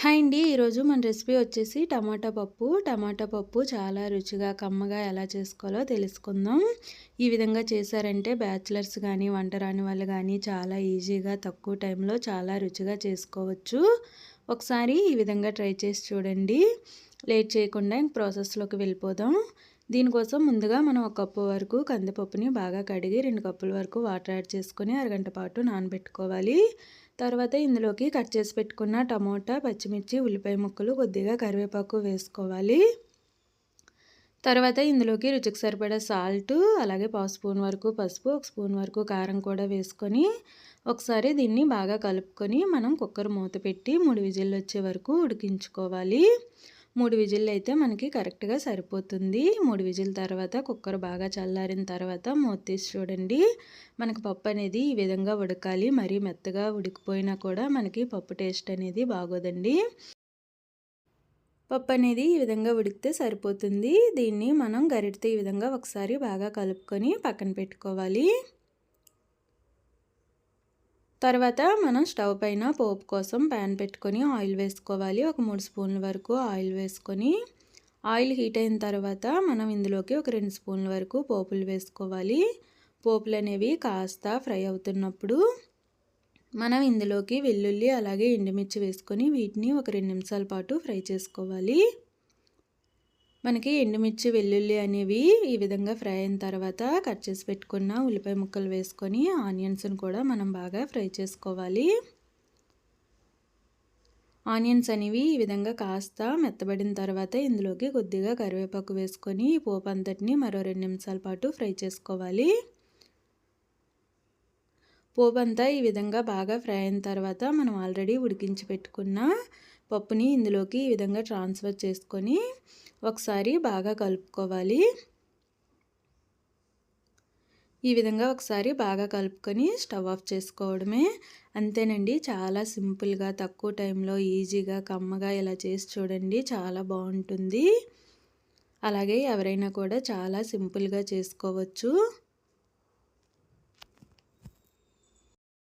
Hi అండి. ఈరోజు మన రెసిపీ వచ్చేసి టమాటా పప్పు. టమాటా పప్పు చాలా రుచిగా కమ్మగా ఎలా చేసుకోవాలో తెలుసుకుందాం. ఈ విధంగా చేశారంటే బ్యాచిలర్స్ కానీ వంట రాని వాళ్ళు కానీ చాలా ఈజీగా తక్కువ టైంలో చాలా రుచిగా చేసుకోవచ్చు. ఒకసారి ఈ విధంగా ట్రై చేసి చూడండి. లేట్ చేయకుండా ఇంక ప్రాసెస్లోకి వెళ్ళిపోదాం. దీనికోసం ముందుగా మనం ఒక కప్పు వరకు కందిపప్పుని బాగా కడిగి రెండు కప్పుల వరకు వాటర్ యాడ్ చేసుకొని అరగంట పాటు నానబెట్టుకోవాలి. తర్వాత ఇందులోకి కట్ చేసి పెట్టుకున్న టమోటా పచ్చిమిర్చి ఉల్లిపాయ ముక్కలు కొద్దిగా కరివేపాకు వేసుకోవాలి. తర్వాత ఇందులోకి రుచికి సరిపడా సాల్ట్ అలాగే పావు స్పూన్ వరకు పసుపు ఒక స్పూన్ వరకు కారం కూడా వేసుకొని ఒకసారి దీన్ని బాగా కలుపుకొని మనం కుక్కర్ మూత పెట్టి మూడు విజిల్లు వచ్చే వరకు ఉడికించుకోవాలి. మూడు విజిల్లు అయితే మనకి కరెక్ట్గా సరిపోతుంది. మూడు విజిల్ తర్వాత కుక్కర్ బాగా చల్లారిన తర్వాత మూత తీసి చూడండి. మనకి పప్పు అనేది ఈ విధంగా ఉడకాలి. మరీ మెత్తగా ఉడికిపోయినా కూడా మనకి పప్పు టేస్ట్ అనేది బాగోదండి. పప్పు అనేది ఈ విధంగా ఉడికితే సరిపోతుంది. దీన్ని మనం గరిటితో ఈ విధంగా ఒకసారి బాగా కలుపుకొని పక్కన పెట్టుకోవాలి. తర్వాత మనం స్టవ్ పైన పోపు కోసం ప్యాన్ పెట్టుకొని ఆయిల్ వేసుకోవాలి. ఒక మూడు స్పూన్ల వరకు ఆయిల్ వేసుకొని ఆయిల్ హీట్ అయిన తర్వాత మనం ఇందులోకి ఒక రెండు స్పూన్ల వరకు పోపులు వేసుకోవాలి. పోపులు అనేవి కాస్త ఫ్రై అవుతున్నప్పుడు మనం ఇందులోకి వెల్లుల్లి అలాగే ఎండుమిర్చి వేసుకొని వీటిని ఒక రెండు నిమిషాల పాటు ఫ్రై చేసుకోవాలి. మనకి ఎండుమిర్చి వెల్లుల్లి అనేవి ఈ విధంగా ఫ్రై అయిన తర్వాత కట్ చేసి పెట్టుకున్న ఉల్లిపాయ ముక్కలు వేసుకొని ఆనియన్స్ని కూడా మనం బాగా ఫ్రై చేసుకోవాలి. ఆనియన్స్ అనేవి ఈ విధంగా కాస్త మెత్తబడిన తర్వాత ఇందులోకి కొద్దిగా కరివేపాకు వేసుకొని పోపు అంతటిని మరో రెండు నిమిషాల పాటు ఫ్రై చేసుకోవాలి. పోపంతా ఈ విధంగా బాగా ఫ్రై అయిన తర్వాత మనం ఆల్రెడీ ఉడికించి పెట్టుకున్న పప్పుని ఇందులోకి ఈ విధంగా ట్రాన్స్ఫర్ చేసుకొని ఒకసారి బాగా కలుపుకోవాలి. ఈ విధంగా ఒకసారి బాగా కలుపుకొని స్టవ్ ఆఫ్ చేసుకోవడమే. అంతేనండి చాలా సింపుల్గా తక్కువ టైంలో ఈజీగా కమ్మగా ఇలా చేసి చూడండి చాలా బాగుంటుంది. అలాగే ఎవరైనా కూడా చాలా సింపుల్గా చేసుకోవచ్చు.